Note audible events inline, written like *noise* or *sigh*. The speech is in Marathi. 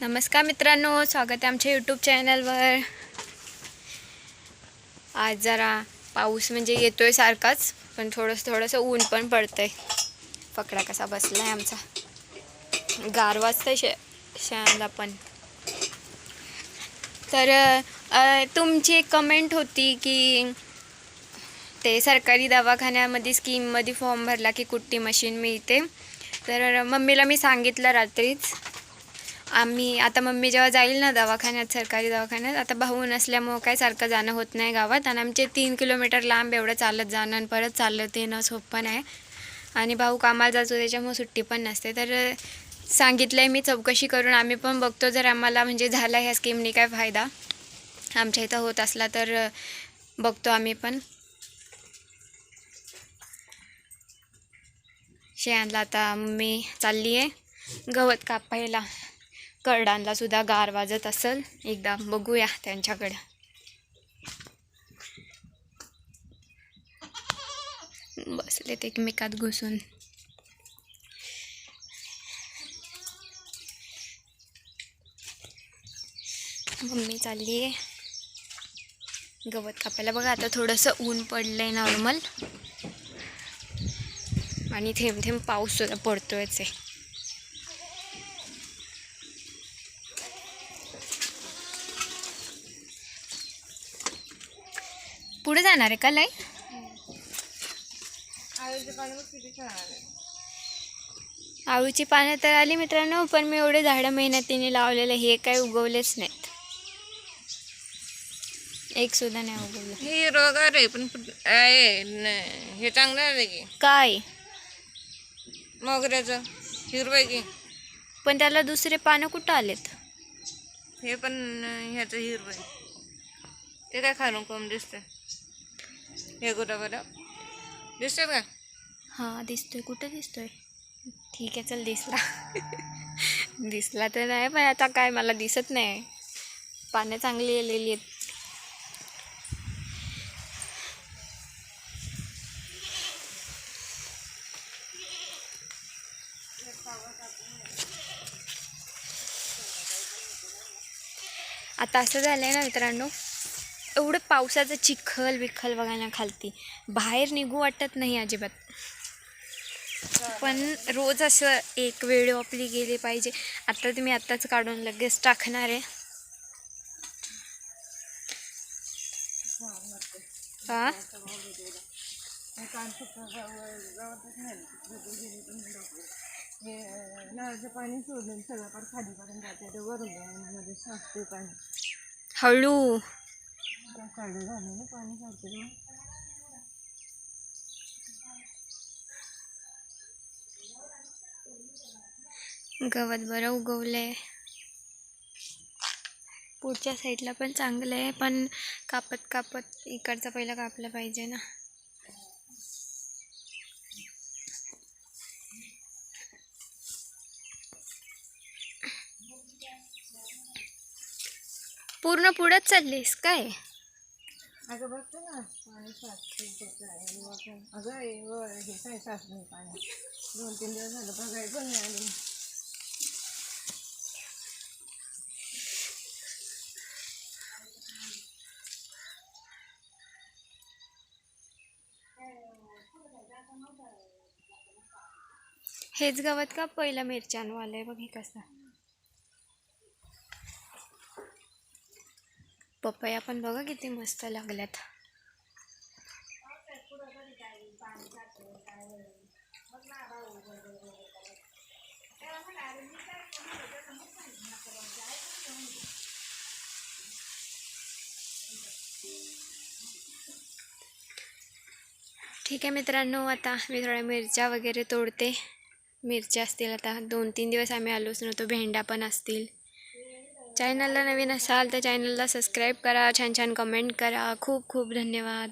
नमस्कार मित्रांनो स्वागत आहे आमच्या यूट्यूब चॅनलवर आज जरा पाऊस म्हणजे येतोय सारखाच पण थोडंसं थोडंसं ऊन पण पडतंय. फकडा कसा बसला आहे आमचा. गार वाजतंय शे शाळाला पण. तर तुमची एक कमेंट होती की ते सरकारी दवाखान्यामध्ये स्कीममध्ये फॉर्म भरला की कुट्टी मशीन मिळते. तर मम्मीला मी सांगितलं रात्रीच. आम्ही आता मम्मी जेव्हा जाईल ना दवाखान्यात सरकारी दवाखान्यात आता भाऊ नसल्यामुळं काय सारखं जाणं होत नाही गावात. आणि आमचे तीन किलोमीटर लांब एवढं चालत जाणं आणि परत चालत येणं सोपं नाही आणि भाऊ कामाला जातो त्याच्यामुळे सुट्टी पण नसते. तर सांगितलं आहे मी चौकशी करून आम्ही पण बघतो जर आम्हाला म्हणजे झाला ह्या स्कीमनी काय फायदा. आमच्या इथं होत असला तर बघतो आम्ही पण. शेणला आता मम्मी चालली आहे गवत कापायला. करडांना सुद्धा गार वाजत असेल. एकदा बघूया त्यांच्याकडे. बसलेत एकमेकात घुसून. मम्मी चालली आहे गवत कापायला बघा आता थोडंसं ऊन पडलं आहे नॉर्मल आणि थेंब थेंब पाऊस सुद्धा पडतोयच आहे. पुढे जाणार आहे का लाई आळूची पानं तर आली मित्रांनो पण मी एवढे झाडं मेहनतीने लावलेले हे काय उगवलेच नाहीत. एक सुद्धा नाही उगवलं. हे रोगार आहे पण आहे न- हे चांगलं आहे की. काय? मोगऱ्याचं हिरवं की. पण त्याला दुसरे पानं कुठं आलेत? हे पण ह्याचं हिरवं आहे. ते काय खालून कोंब दिसतं हे कुठं बरं. दिसतोय का? हां दिसतोय. कुठं दिसतोय? ठीक आहे चल दिसला. *laughs* दिसला तर नाही पण आता काय मला दिसत नाही. पानं चांगली आलेली आहेत. आता असं झालं आहे ना मित्रांनो एवढं पावसाचं चिखल विखल बघायला खालती. बाहेर निघू वाटत नाही अजिबात. पण रोज असं एक वेळ आपली गेली पाहिजे. आता तुम्ही आत्ताच काढून लगेच टाकणार आहे. हां? नळाचं पाणी सोडून सगळं खाली जाते वरून साचते पाणी हळू. काढू झालं ना पाणी साचते मग गवत बरं उगवलंय. पुढच्या साईडला पण चांगलं आहे पण कापत कापत इकडचा पहिला कापला पाहिजे ना. पूर्ण पुढंच चाललीस काय? अगं बघतो ना पाणी साचते त्याचं आहे आपण अगं हे व हे काय साचलं पाणी दोन तीन दिवस झालं बघाय पण नाही हेच गवत का पहिला मिरच्यांवालं आहे? बघ हे कसं. पपया पण बघा किती मस्त लागल्यात. ठीक आहे मित्रांनो आता मी थोड्या मिरच्या वगैरे तोडते. मिरच्या असतील आता दोन तीन दिवस आम्ही आलोच नव्हतो भेंड्या पण असतील. चॅनलला नवीन असाल तर चॅनलला सबस्क्राईब करा छान छान कमेंट करा. खूप खूप धन्यवाद.